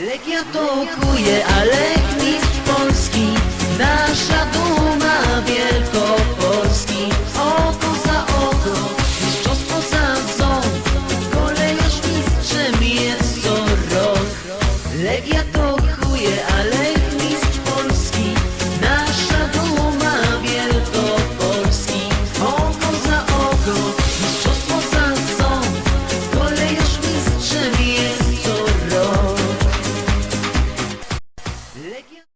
Legia tokuje, ale mistrz Polski, nasza duma Wielkopolski. Oko za oko, mistrzostwo za ząb, kolejarz mistrzem jest co rok. Legia to Legend